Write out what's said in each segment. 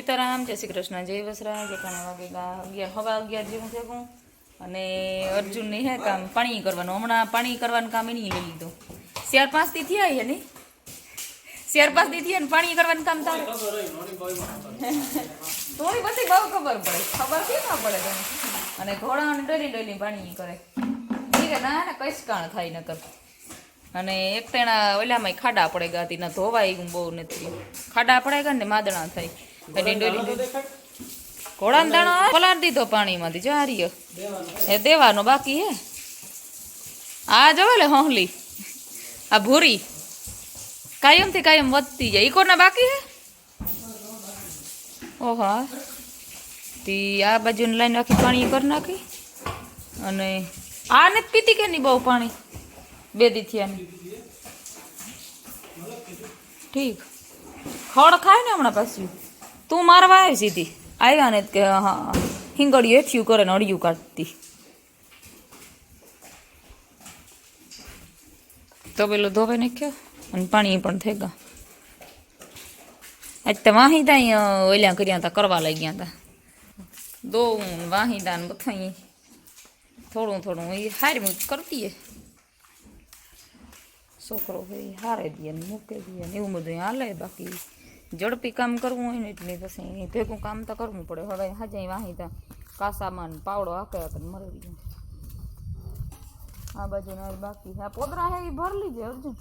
સીતારામ, જય શ્રી કૃષ્ણ, જય વસરા જેઠાણા વાગે અગિયાર, હવા અગિયાર જેવું છે હું અને અર્જુનને હે કામ પાણી કરવાનું, હમણાં પાણી કરવાનું કામ એની લઈ લીધું. ચાર પાંચ દી થયા હે ને? ચાર પાંચ દી થયા ને પાણી કરવાનું કામ તારે? થોડી બધી બહુ ખબર પડે, ખબર કેમ ના પડે તને? અને ઘોડાને ડોલી ડોલી પાણી કરે. ઠીક ના, ને, કઈ કાણ થાય નકર. અને એક તેના ઓલામાં ખાડા પડે ગાતી, ના ધોવાય બહુ નથી. ખાડા પડે ગયા ને માદણા થાય. એટલે ડોલી ડોલી ઘોડાનો દાણો પલાર દીધો પાણીમાંથી જો આ રહ્યો એ દેવાનો બાકી હે. આ જોવે લે હોંહલી આ ભૂરી. કાયમથી કાયમ વધતી જાય. ઈ કોના બાકી હે? ઓહો હા. તી આ બાજુની લાઈન આખી પાણી કરી નાખી. અને આ ને પીતી કે નહીં બહુ પાણી? બે દી થયા ને ઠીક. ખડ ખાય ને હમણાં પાછું. તું મારવા આવી સીધી. આવ્યા ને કે, હા હિંગળિયું હેઠિયું કરે ને અડિયું કાઢતી. તો પેલો ધોવે નાખ્યો અને પાણી પણ થઈ ગયા આજ તો અહીંયા ઓલ્યા કર્યા હતા, કરવા લઈ ગયા હતા. દોવું ને વાહિદા ને બધા થોડું થોડું એ હારી કરતી હે છોકરો હોય હારે દે મૂકે દે એવું બધું હાલે બાકી. ઝડપી કામ કરવું હોય ને એટલે પછી ભેગું કામ તો કરવું પડે. હવે હાજે વાહિતા કાસામાં ને પાવડો હાકે હાકે ને મરી ગયો. આ બાજુ ના બાકી આ પોદરા હે એ ભર લીજે અર્જુન.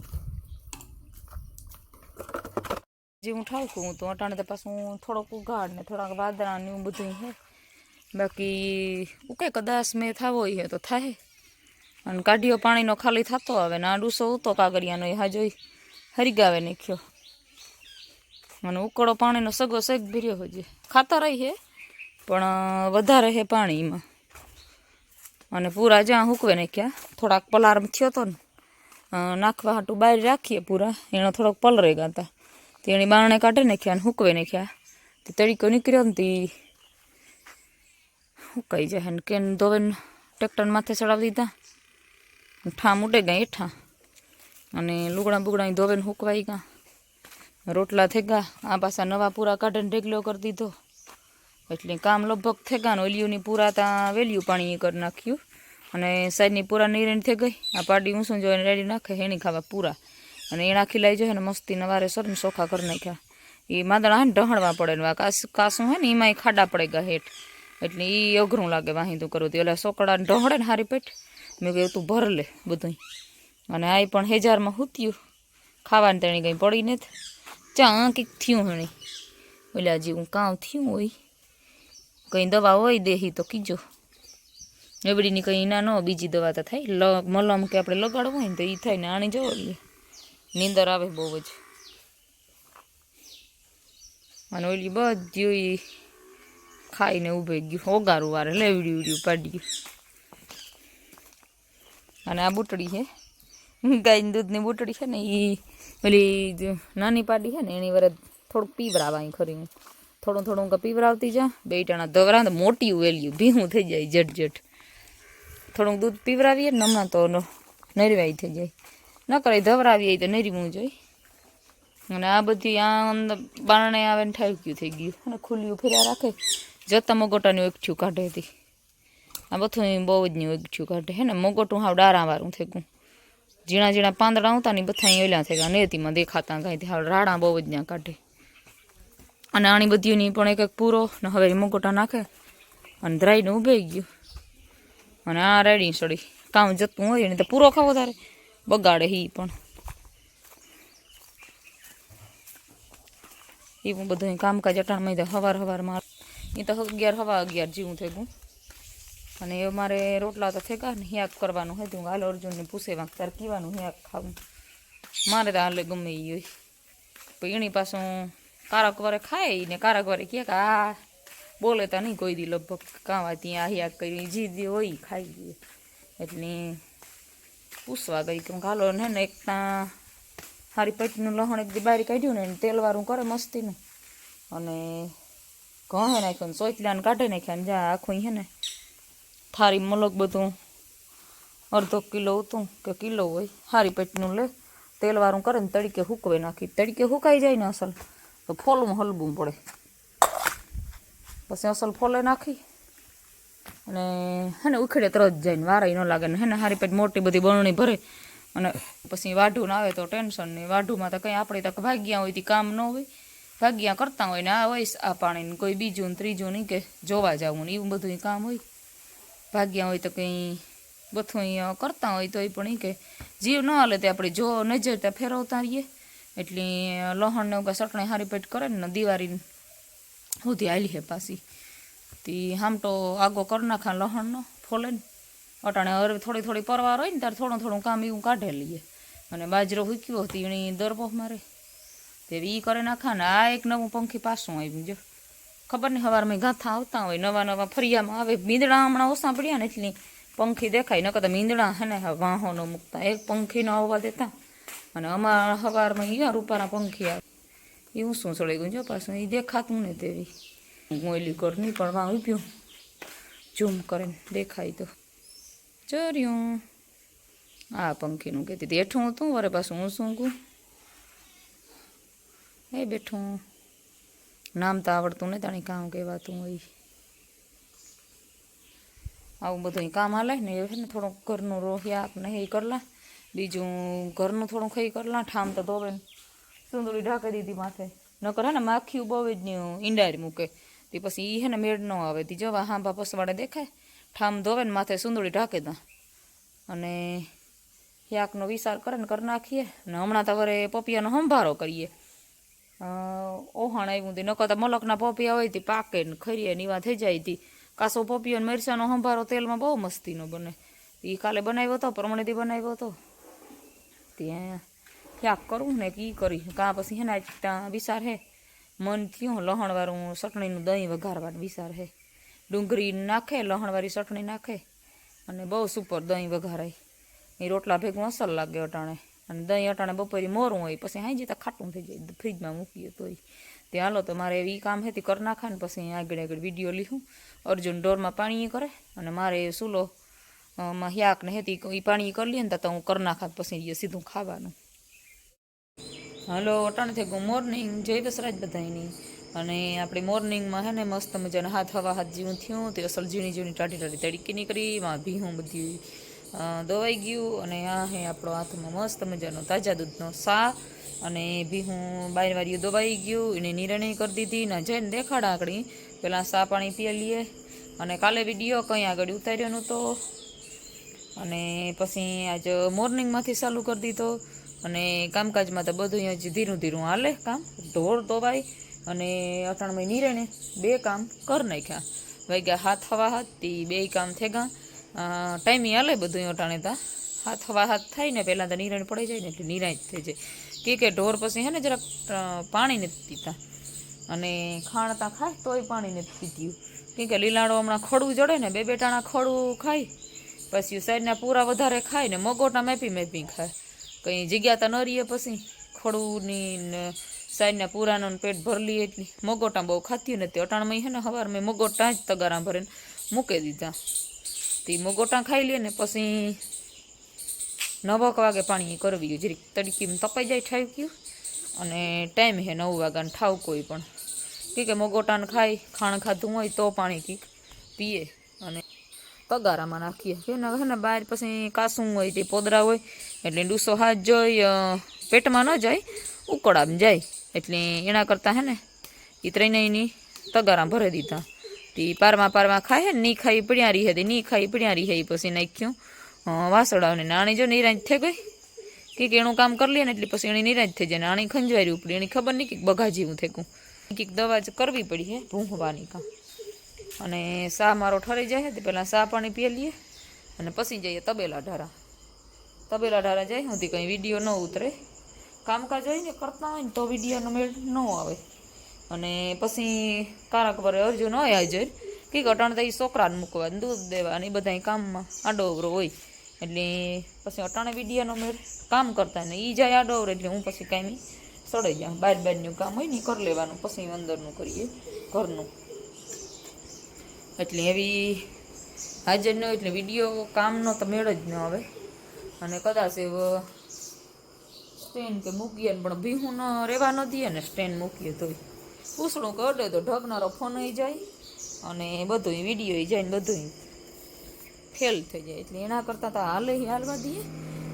જે હું ઠાવકું હું તો અટાણે તો પાછું થોડોક ઉઘાડ ને થોડાક વાદળા ને એવું બધું હે બાકી ઉકે કદાચ મેં થાવો હોય તો થાય અને કાઢીઓ પાણીનો ખાલી થતો આવે ને આ ડૂસો ઉતો કાગરિયાનો એ હા જોઈ હરીગાવે નાખ્યો. અને ઉકળો પાણીનો સગો સગ ભીર્યો હોય ખાતર રહી હે પણ વધારે હે પાણીમાં અને પૂરા જ્યાં હુકવે નાખ્યા, થોડાક પલાર થયો તો ને નાખવા હાટું બહાર રાખીએ પૂરા. એનો થોડોક પલરે ગયા હતા તેની બારણે કાઢી નાખ્યા અને હુકવે નાખ્યા. તે તડીકો નીકળ્યો ને તે હુકાઈ જાય ને કેન ધોવેન ટ્રેક્ટર માથે ચડાવી દીધા. ઠામ ઉડે ગયા હેઠા. અને લુગડા બુગડા ધોવેન ને હુકવાઈ ગયા. રોટલા થેગા, આ પાછા નવા પૂરા કાઢીને ઢેગલો કરી દીધો. એટલે કામ લગભગ થેગા ને ઓલિયુની પૂરા ત્યાં વેલ્યું પાણી કરી નાખ્યું. અને સાઈડની પૂરા નીરણ થઈ ગઈ, આ પાડી ઊંસું જોઈને રેડી નાખે, હેણી ખાવા પૂરા. અને એણા ખીલાઈ જાય ને મસ્તી નવારે સર ને સોખા કરી નાખ્યા. એ માદળા ને ઢહણવા પડે ને કાસ, કાસું હોય ને એમાં ખાડા પડે ગયા હેઠ. એટલે એ અઘરું લાગે વાહિંદું કરવું તે. એટલે સોકડા ઢહળે ને હારી પેટ. મેં કહ્યું તું ભર લે બધું અને આ પણ હેજારમાં હૂત્યું. ખાવાની તેણી કંઈ પડી નથી. ચા કંઈક થયું હણી. ઓલા જેવું કામ થયું હોય. કંઈ દવા હોય દેહી તો કીજો. એવડીની કંઈ ના ન બીજી દવા તો થાય. લ, મલમ કે આપણે લગાડવું હોય ને તો એ થાય ને આણી જવો લે નીંદર આવે બહુ જ. અને ઓલી બધું ખાઈને ઊભી ગયું ઓગારું વારે લેવડી ઉડ્યું પાડ્યું અને આ બુટડી છે ગાયની દૂધની બુટડી છે ને એ પેલી નાની પાડી છે ને, એની વરે થોડુંક પીવરાવા અહીં ખરી થોડું થોડું કે પીવરાવતી જા, બે ટાણા ધવરા તો મોટી વેલ્યુ ભીહું થઈ જાય જટ જટ થોડુંક દૂધ પીવરાવીએ ને હમણાં તો નરવાઈ થઈ જાય. ન કરે ધવરાવીએ તો નરીવું જોઈએ અને આ બધી આ અંદર બારણે આવે ને ઠાક્યું થઈ ગયું. અને ખુલ્લું ફેર્યા રાખે. જતા મગોટાની એકઠ્યું કાઢે હતી. આ બધું બહુ જ નહીં એકઠ્યું કાઢે હે ને, મગોટું હાવ ડારાવાળું થઈ ગયું. ઝીણા ઝીણા પાંદડા આવતા ને બધા અહીં ઓલા થઈ ગયા નેતીમાં દેખાતા કાંઈ હાવ રાડા બહુ જ ત્યાં કાઢે અને આની બધીની પણ એક એક પૂરો ને હવે મગોટા નાખે અને ધ્રાઈને ઊભે ગયું અને આ રેડી સડી કામ જતું હોય ને તો પૂરો ખાવો તારે બગાડે હી પણ એવું બધું કામકાજ અટાણમાં તો હવાર હવારમાં એ તો અગિયાર હવા અગિયાર જેવું થઈ ગયું અને એ મારે રોટલા તો થયા ને હિયાક કરવાનું હતું હાલ અર્જુનને પૂછે વાંક તારે પીવાનું હિયાક ખાવું. મારે તો હાલે ગમે એ હોય. પણ એની પાછું કારાકવારે ખાય ને કારકવારે કહે કે, આ, બોલે તો નહીં કોઈ દી લગભગ. કાંવા ત્યાં હિયાક કરી, જી દી હોય ખાઈ ગઈ. એટલે પૂછવા ગઈ કે હાલો ને ને એક ત્યાં હારી પેટનું લહણ એક દી બારી કાઢ્યું ને તેલવાળું કરે મસ્તીનું. અને ઘણે નાખ્યું ને સોચલાને કાઢી નાખ્યા ને જ્યાં આખું હે ને થારી મલક બધું અડધો કિલો હતું કે કિલો હોય. હારી પેટનું લે. તેલવાળું કરે ને તડીકે હુકવે નાખી. તડીકે હુકાઈ જાય ને અસલ. તો ફોલવું હલવું પડે. પછી અસલ ફોલે નાખી. અને હે ને ઉખેડે તરત જાય ને વારાય ન લાગે ને હે ને હારી પેટ મોટી બધી બરણી ભરે. અને પછી વાઢું ના આવે તો ટેન્શન નહીં વાઢુમાં તો કંઈ આપણે તો ભાગ્યા હોય તે કામ ન હોય. ભાગ્યા કરતા હોય ને આ હોય આ પાણીને કોઈ બીજું ને ત્રીજું નહીં કે જોવા જવું ને એવું બધું કામ હોય. ભાગ્યા હોય તો કંઈ બધું અહીંયા કરતા હોય તો એ પણ એ કે જીવ ન હાલે તે આપણે જો નજર ત્યાં ફેરવતા રહીએ એટલે લહણને ઉગા સટણે હારી પેટ કરે ને દિવાળી સુધી હાલી હે પાછી. તી તો આગો કરી નાખા લહણનો, ફોલે ને. અટાણે હવે થોડી થોડી પરવાર હોય ને ત્યારે થોડું થોડું કામ એવું કાઢે લઈએ. અને બાજરો હુક્યો હતી એની દરબો મારે. તે એ કરે નાખા ને આ એક નવું પંખી પાછું આવ્યું જો. ખબર નહીં સવારમાં ગાથા આવતા હોય, નવા નવા ફરિયામાં આવે, મીંદડા હમણાં ઓછા પડ્યા ને એટલે. પંખી દેખાય ન તો મીંદડા હે ને વાહોનો મૂકતા. એક પંખીનો આવવા દેતા. અને અમારા સવારમાં અહીંયા રૂપાના પંખી આવે. એ હું શું ચડી ગયું? જો પાછું એ દેખાતું ને તેવી. મોયલી ઘરની પણ વાં ઉભ્યું ઝૂમ કરીને દેખાય તો. ચર્યું. આ પંખીનું કહેતી હતી. હેઠું હતું, વરે પાછું હું શું કહું? એ બેઠું. નામ તો આવડતું નહીં તાણી કામ કહેવાતું હોય આવું બધું કામ હાલે ને, એ છે ને થોડુંક ઘરનું રોહિયાક ને એ કરલા બીજું ઘરનું થોડું ખાઈ કરલા ઠામ તો ધોવે સુંદરી ઢાંકી દીધી માથે. નકર હે ને માખી બહુ જ ઈંડાર મૂકે. તે પછી એ હે ને મેળ ન આવે. તે જવા હાંભા પસવાડે દેખાય, ઠામ ધોવે ને માથે સુંદરી ઢાંકી દા. અને યાકનો વિચાર કરે ને કરી નાખીએ. ને હમણાં તો વરે પપિયાનો સંભારો કરીએ. ઓહાણ આવ્યું હતું નકર તો મલકના પોપિયા હોય તે પાકે ને ખરીએ ને એવા થઈ જાય તી. કાસો પોપીઓ ને મરચાનો સંભારો તેલમાં બહુ મસ્તીનો બને. એ કાલે બનાવ્યો હતો પ્રમાણેથી બનાવ્યો હતો ત્યાં ક્યાંક કરવું ને કે કરી. કાં પછી હે ને ત્યાં વિચાર હે. મન થયું લહણવાળું ચટણીનું દહીં વઘારવાનું વિચાર હે. ડુંગળી નાખે, લહણવાળી ચટણી નાખે. અને બહુ સુપર દહીં વઘારાય. એ રોટલા ભેગું અસર લાગે અટાણે. અને દહીં અટાણે બપોરે મોરું હોય પછી હાઈ જતા ખાટું થઈ જાય ફ્રીજમાં મૂકીએ તોય તે હાલો તો મારે એ કામ હતી કરી નાખા ને પછી આગળ આગળ વીડિયો લીધું અર્જુન ડોરમાં પાણી કરે અને મારે સુલો અ, માં યાક ને હતી એ પાણી કરી લઈએ ને તો હું કરી નાખા પછી એ સીધું ખાવાનું હાલો અટાણે થઈ ગયું મોર્નિંગ જય બસરાજ બધાયની અને આપણે મોર્નિંગમાં હે ને મસ્ત મજાના હાથ હવા હાથ જેવું થયું તે અસલ ઝીણી ઝીણી ટાટી ટાટી તડકી નીકળી એમાં ભીહું બધી અ, દવાઈ ગયું અને આ હે આપણો હાથમાં મસ્ત મજાનો તાજા દૂધનો સા અને બી હું બાયવારીઓ દવાઈ ગયું, એને નિર્ણય કરી દીધી, ને જઈને દેખાડા આગળ. પહેલાં સા પાણી પી લઈએ. અને કાલે વીડિયો કંઈ આગળ ઉતાર્યો નહોતો. અને પછી આજ મોર્નિંગમાંથી ચાલુ કરી દીધો. અને કામકાજમાં તો બધું અહીંયા ધીરું ધીરું હાલે કામ. ઢોર ધોવાય અને અટાણમાં નિરણે બે કામ કરી નાખ્યા. વાગ્યા હાથ હવા હાથ તી બે કામ થેગા. ટાઈમી હાલે બધું અટાણે તા હાથ, હવા હાથ થાય ને પહેલાં તો નિરાણ પડી જાય ને એટલે નિરાંત થઈ જાય. કે કે ઢોર પછી હે ને જરાક પાણી નથી પીતા. અને ખાણતા ખાય તોય પાણી નથી પીત્યું કેમ કે લીલાડો હમણાં ખડું જડે ને બે બેટાણા ખડું ખાય. પછી સાઈડના પૂરા વધારે ખાય ને મગોટા મેપી મેપી ખાય. કંઈ જગ્યા તો ન રહીએ પછી. ખડુની સાઈડના પૂરાનો પેટ ભરલી એટલી. મગોટા બહુ ખાતી નથી. અટાણમાં હે ને સવારમાં મગોટા જ તગારા ભરીને મૂકી દીધા. તે મગોટા ખાઈ લે ને પછી નવક વાગે પાણી કરવી જરીક તડકીમાં તપાઈ જાય ઠાવક્યું. અને ટાઈમ હે નવ વાગ્યાને ઠાવ કોઈ પણ. કે મગોટાને ખાય, ખાણ ખાધું હોય તો પાણી કીક પીએ. અને પગારામાં નાખીએ. કે હે ને, બહાર પછી કાસું હોય તે પોદરા હોય, એટલે ડૂસો હાથ જોઈ પેટમાં ન જાય, ઉકળામાં જાય. એટલે એના કરતાં હે ને એ ત્રણેયની તગારા ભરી દીધા. તે પારમાં પારમાં ખાય હે ને નહીં ખાઈ પડ્યા રહી હતી નહીં ખાઈ પડ્યા રહી હે પછી નાખ્યું અ, વાસળાને નાની જો નિરાંત થઈ ગઈ કે કે એનું કામ કરી લે ને એટલે પછી એની નિરાંત થઈ જાય ને આણી ખંજવારી ઉપડી એની ખબર નહીં કે બગા જેવું થઈ ગયું. કંઈક દવા જ કરવી પડી હે ભૂંખવાની કામ. અને સા મારો ઠરી જાય તો પહેલાં સા પાણી પી લઈએ અને પછી જઈએ તબેલા ઢારા. તબેલા ઢારા જાય સુધી કંઈ વીડિયો ન ઉતરે. કામકાજ હોય ને કરતા હોય ને તો વિડીયોનો મેળ ન આવે. અને પછી કારક પર અર્જુન હોય હાજર, કે અટાણ તો એ છોકરાને મૂકવા દૂધ દેવા અને એ બધા કામમાં આડોવરો હોય. એટલે પછી અટાણે વિડિયાનો મેળ કામ કરતા ને એ જાય આડોવરો, એટલે હું પછી કાંઈ સડાઈ જાઉં. બાર બારનું કામ હોય ને કરી લેવાનું, પછી અંદરનું કરીએ, ઘરનું. એટલે એવી હાજર ન હોય, એટલે વીડિયો કામનો તો મેળ જ ન આવે. અને કદાચ એવો સ્ટેન્ડ કે મૂકીએ પણ ભીહું ન રહેવા ન દઈએ ને સ્ટેન્ડ મૂકીએ તોય. પૂછડું કે અડે તો ઢગનારો ફોન જાય અને બધું વીડિયો જાય ને બધું ફેલ થઈ જાય. એટલે એના કરતાં તો હાલે હાલવા દઈએ.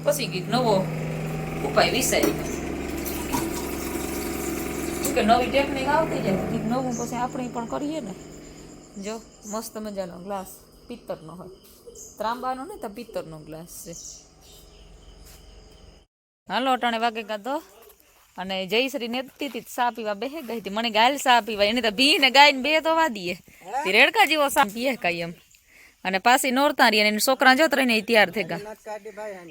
પછી કંઈક નવો ઉપાય વિચારી કે નવી ટેકનિક આવતી જાય કંઈક નવું પછી આપણે પણ કરીએ ને. જો, મસ્ત મજાનો ગ્લાસ પિત્તરનો હોય. ત્રાંબાનો ને તો પિત્તરનો ગ્લાસ છે. હાલો, અટાણે વાગે કાઢો અને જયશ્રી ને હતી તી સા પીવા બે ગઈ હતી. મને ગાયલ સા પીવા એને તો ભી ને ગાય ને બે તો વાદીએ તે રેડકા જેવો સા પીએ કઈ એમ. અને પાછી નોરતા રહી અને એના છોકરા જો ત્રણે તૈયાર થઈ ગયા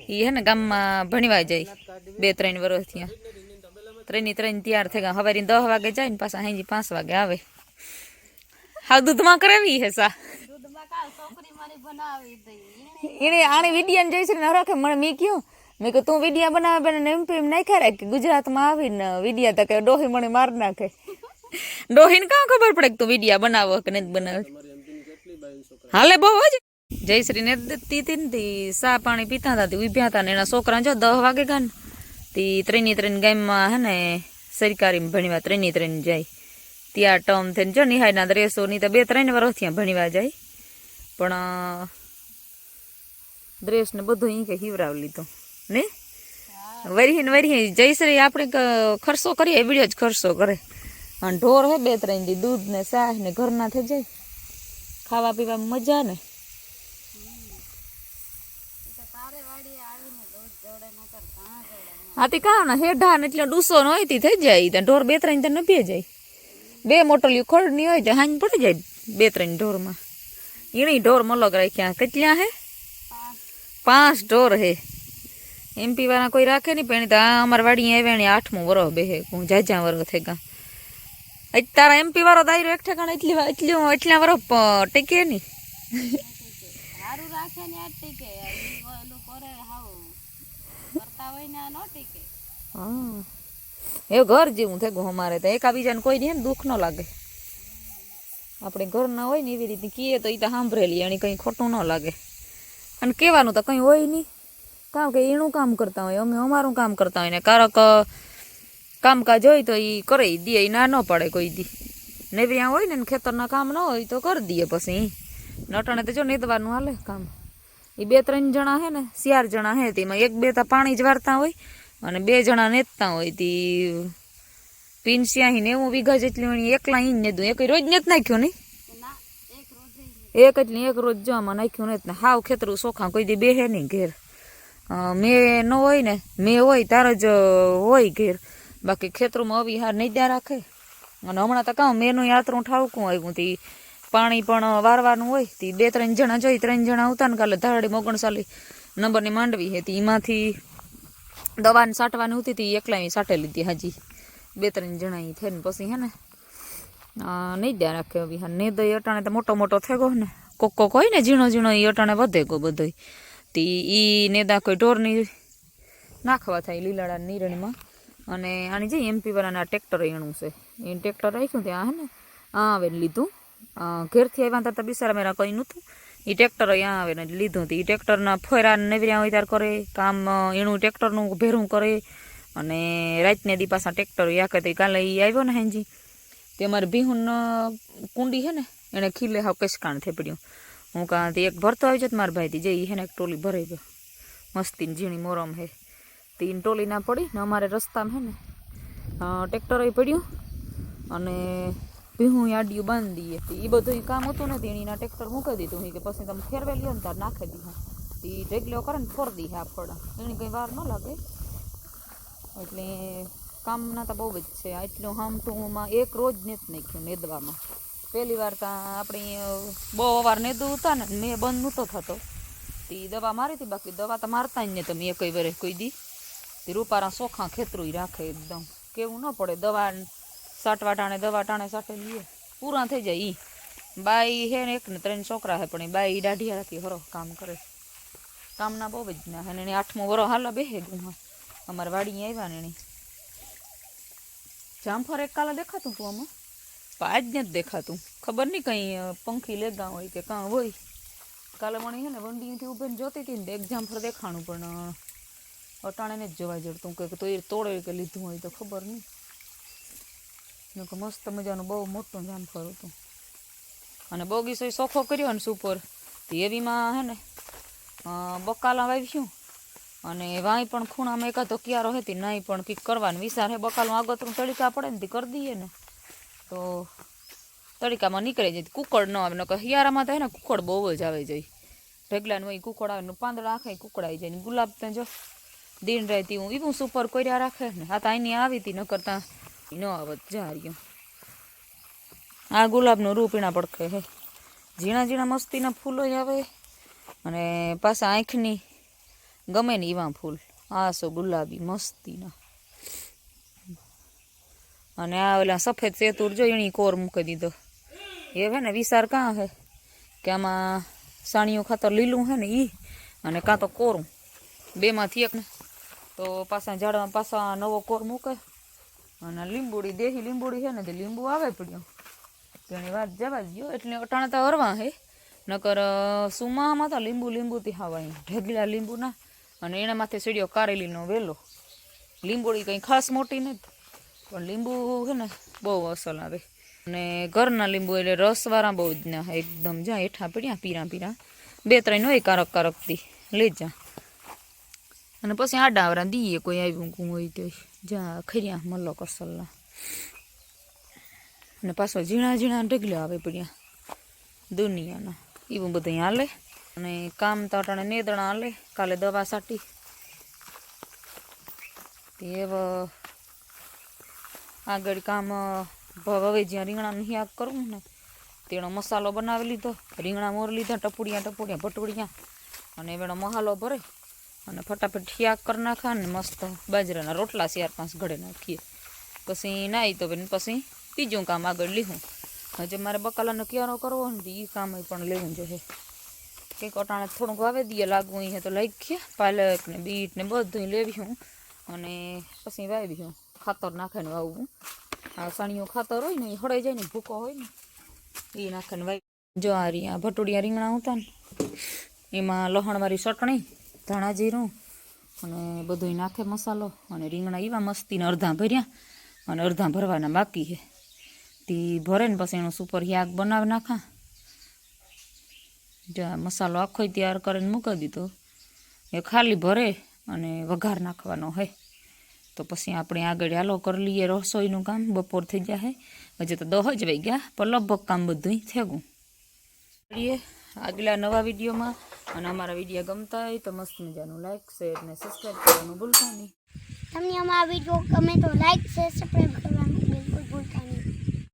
એ હે ને ગામમાં ભણીવા જાય. બે ત્રણ વર્ષ ત્યાં ત્રણ ત્રણ તૈયાર થઈ ગયા હવે દસ વાગે જાય ને પાછા હાંજી પાંચ વાગે આવે. હા દૂધમાં કરાવી હે સા. એને આને વિડિયાને જઈશ ને હરાખે મને મેં કયો મેં કહ્યું તું વિડિયા બનાવે પણ એમ પી એમ નાખ્યા રાખ કે ગુજરાતમાં આવીને વિડિયા તો કે ડોહી મને માર નાખે. ડોહીને કાં ખબર પડે કે તું વિડિયા બનાવો કે નથી બનાવે? હાલે બહુ જ. જયશ્રી ને દીધી હતી ને તી, સા પાણી પીતા હતા ઉભ્યા હતા ને એના છોકરા જો દસ વાગે ગાન, તી ત્રણની ત્રણ ગામમાં હે ને સરકારીમાં ભણવા ત્રણની ત્રણ જાય. ત્યાં ટર્મ થઈને જો નિહાયના દ્રેસો ની તો બે ત્રણ વર્ષ ત્યાં ભણવા જાય. પણ ડ્રેસ ને બધું અહીં કે હિવરાવ લીધો. ને? વરી ને વરી જયશ્રી આપણે ખર્ચો કરીએ વીડિયો જ ખર્ચો કરે. અને ઢોર હે બે ત્રણ દી દૂધ ને શાહ ને ઘરના થઈ જાય. ખાવા પીવા મજા ને? હા તે કાં ને હેઢા ને એટલે ડૂસો ન હોય થઈ જાય. ત્યાં ઢોર બે ત્રણ ત્યાં નભી જાય. બે મોટલી ખોડની હોય તો હાંજ પડી જાય બે ત્રણ ઢોરમાં. એની ઢોર મલક રાખ્યા. કેટલા હે? પાંચ ઢોર હે. એમપી વાળા કોઈ રાખે નહીં પણ આ અમારા વાડી આવ્યા ને આઠમું વરો બેહે હું જાજા વરો થઈ ગયા. અજ તારા એમપી વાળો દાયરો એક ઠેકાણ એટલી એટલી એટલા વરો ટેકે નહીં. એ ઘર જેવું થઈ ગયું અમારે તો એકાબીજાને કોઈ નહીં દુઃખ ન લાગે. આપણે ઘર ના હોય ને એવી રીતે કીએ તો એ તો સાંભળેલી એની કંઈ ખોટું ન લાગે. અને કહેવાનું તો કંઈ હોય નહીં. કારણ કે એનું કામ કરતા હોય અમે અમારું કામ કરતા હોય ને કારક કામકાજ હોય તો એ કરે દે એ ના ન પડે કોઈ દી. નેવ્યા હોય ને ખેતરના કામ ન હોય તો કરી દઈએ પછી. નટણે તો જો નેદવાનું હાલે કામ. એ બે ત્રણ જણા હે ને ચાર જણા હે તેમાં એક બે તો પાણી જ વારતા હોય અને બે જણા નેતતા હોય. તી પિનસ્યાહી નેવું વીઘા જેટલી હોય એકલા અહીં ને નેદું. એક રોજ નેત નાખ્યું નહીં? એક એટલી એક રોજ જવામાં નાખ્યું ને હાવ ખેતરું સોખા કોઈ દી બે હે નહીં ઘેર. મેં ન હોય ને, મેં હોય તાર જ હોય ઘેર. બાકી ખેતરોમાં આવી હાર નહીં ત્યાં રાખે. અને હમણાં તો કહું મેનું યાત્રું ઠાવકું આવ્યું તી. પાણી પણ વારવાનું હોય. તી બે ત્રણ જણા જોઈ, ત્રણ જણા આવતા ને કાલે ધારડી મોગણસાલી નંબરની માંડવી હતી એમાંથી દવાને સાટવાની હતી તી, એકલા સાટે લીધી હાજી. બે ત્રણ જણા એ થઈને પછી હે ને નહીં ત્યાં રાખે હવે હા ને દઈ અટાણે તો મોટો મોટો થઈ ગયો ને. કોક કોક હોય ને ઝીણો ઝીણો એ અટાણે વધે ગયો બધોય. તી એ નેદા કોઈ ઢોરની નાખવા થાય લીલાડા નિરણમાં અને આની જે એમપી વાળાના ટ્રેક્ટર એણું છે. એ ટ્રેક્ટર રાખ્યું ત્યાં હે ને, આ આવે લીધું. ઘેરથી આવ્યા ત્યાં બિસારા મેરા કંઈ નહોતું. એ ટ્રેક્ટર અહીંયા આવે ને લીધું હતું. એ ટ્રેક્ટરના ફેરા નેવર્યા હોય ત્યારે કરે, કામ એનું ટ્રેક્ટરનું ભેરું કરે. અને રાતને દી પાછા ટ્રેક્ટર યા તો કાલે એ આવ્યો ને હેંજી. તે અમારે બિહુન કુંડી છે ને એણે ખીલે હાવ કસકાણ થઈ હું કાં તે એક ભરતો આવી જતો મારા ભાઈથી. જઈ હે ને એક ટોલી ભરાઈ ગયો. મસ્તી ઝીણી મોરમ હે. તીન ટોલી ના પડી ને અમારે રસ્તામાં હે ને ટ્રેક્ટર પડ્યું અને ભીહું આડિયું બાંધી દઈએ એ બધું કામ હતું ને તેણીના ટ્રેક્ટર મૂકી દીધું. હું કે પછી તમે ફેરવે હોય ને ત્યારે નાખી દીધું એ ઢેગલો કરે ને ફોર દી આ ફોડા એની કંઈ વાર ન લાગે. એટલે કામના તો બહુ જ છે. એટલું હામટુંમાં એક રોજ ને જ નાખ્યું નેદવામાં પહેલી વાર તો આપણી બહુ અવાર ને હતા ને, મેં બંધ નહોતો થતો. તે દવા મારી હતી, બાકી દવા તો મારતા જ ને તમે એકઈ વરે કોઈ દી. તે રૂપારા સોખા ખેતરું રાખે એકદમ. કેવું ન પડે, દવા સાટવા ટાણે દવા ટાણે સાટે લઈએ. પૂરા થઈ જાય ઈ. બાઈ હે ને એક ને ત્રણ છોકરા હે, પણ એ બાઈ દાઢિયા રાખી હરો કામ કરે. કામના બહુ જ ના હે ને એની આઠમો વરો હાલા બેહે હા અમારે વાડી આવ્યા ને એની જામફળ એક કાલે દેખાતું તું આમાં? આજ જ દેખાતું. ખબર નહીં કંઈ પંખી લેગા હોય કે કાં હોય. કાલે મને છે ને વંડીથી ઊભીને જોતી હતી ને એક્ઝામ પર દેખાણું, પણ અટાણેને જ જોવા જડતું. કે તો એ તોડે કે લીધું હોય તો ખબર નહીં. કે મસ્ત મજાનું બહુ મોટું જામફળ હતું. અને બગીચો સોખો કર્યો ને સુપર. એવીમાં હે ને બકાલા વાવ્યું અને વાંય પણ ખૂણામાં એકાદો ક્યારો હતી નાઈ પણ કંઈક કરવાનું વિચાર હે. બકાલું આગોતરું તળીકા પડે ને તે કરી દઈએ ને. તો તડકામાં નીકળી જાય. કુકડ ન આવે. નકર હિયારામાં હે ને કુકડ બહુ જ આવે જાય. ઢગલાનું હોય કુકડ આવે પાંદડા આખા કુકડ આવી જાય ગુલાબ તો જો દિન રહેતી હું એવું સુપર કર્યા રાખે ને. આ તો અહીંની આવી હતી ન કરતા ન આવત. જા રહ્યું આ ગુલાબનું રૂપ એના પડખે હે. ઝીણા ઝીણા મસ્તીના ફૂલો આવે અને પાછા આંખની ગમે ને એવા ફૂલ. આ સો ગુલાબી મસ્તીના. અને આ ઓલા સફેદ સેતુર જો એની કોર મૂકી દીધો. એ હે ને વિચાર કાં હે? કે આમાં સાણિયું ખાતર લીલું હે ને ઈ, અને કાં તો કોરું. બેમાંથી એક ને. તો પાછા ઝાડમાં પાછા નવો કોર મૂકે. અને લીંબુડી દેહી લીંબુડી છે ને, તે લીંબુ આવે પડ્યો. તેની વાત જવા જ ગયો એટલે અટાણે તો હરવા હે. નકર સુમામાં તો લીંબુ લીંબુથી હવાય. ઢગલા લીંબુના. અને એના માથે સીડ્યો કારેલીનો વેલો. લીંબુડી કંઈ ખાસ મોટી નથી. પણ લીંબુ છે ને, બહુ અસલ આવે. અને ઘરના લીંબુ એટલે રસવાળા બહુ જ ના, એકદમ જ્યાં હેઠા પડ્યા, પીરા પીરા. બે ત્રણ હોય કારક કારકથી લઈ જા. અને પછી આડા આવરા દઈએ કોઈ આવ્યું કું હોય તો. જ્યાં ખર્યા મલ્લો કસલના અને પાછો ઝીણા ઝીણા ઢગલા આવે પડ્યા. દુનિયાના. એવું બધું હાલે. અને કામ તો અટાણે નેદણા હાલે. કાલે દવા સાટી. હવે આગળ કામ હવે જ્યાં રીંગણાનું શાક કરવું ને, તેનો મસાલો બનાવી લીધો. રીંગણા મોર લીધા, ટપુડિયા ટપુડિયા, ભટુડિયા, અને એનો મસાલો ભરે. અને ફટાફટ શાક કરી નાખા ને મસ્ત બાજરાના રોટલા ચાર પાંચ ઘડે નાખીએ. પછી નાહી તો બેન, પછી બીજું કામ આગળ લીધું. હજે મારે બકાલાનો ક્યારો કરવો ને એ કામ પણ લેવું જોઈએ. કંઈક અટાણે થોડુંક વાવી દઈએ લાગવું અહીંયા તો લાગીએ પાલક ને બીટ ને બધું હું. અને પછી વાવ્યું ખાતર નાખીને વાવવું આ સાણીઓ ખાતર હોય ને, એ હળાઈ જાય ને, ભૂકો હોય ને, એ નાખીને વાવી જો આ આ ભટુડિયા રીંગણા હતા ને એમાં લહણવાળી ચટણી, ધાણા જીરું અને બધું નાખે મસાલો. અને રીંગણા એવા મસ્તીને અડધા ભર્યા, અને અડધા ભરવાના બાકી છે તે ભરે ને પછી એનું સુપર યાગ બનાવી નાખા. જો આ મસાલો આખો તૈયાર કરીને મૂકી દીધો. એ ખાલી ભરે અને વઘાર નાખવાનો હોય તો પછી આપણે આગળ હાલો કરી લઈએ રસોઈનું કામ. બપોર થઈ જાય હજી તો દહ જ વહી ગયા પણ લગભગ કામ બધું થેગું મળીએ આગલા નવા વિડીયોમાં. અને અમારા વીડિયો ગમતા હોય તો મસ્ત મજાનું લાઈક શેર ને સબસ્ક્રાઈબ કરવાનું ભૂલતા નહીં. તમને અમારા વીડિયો ગમે તો લાઈક શેર સબસ્ક્રાઈબ કરવાનું બિલકુલ ભૂલતા નહીં.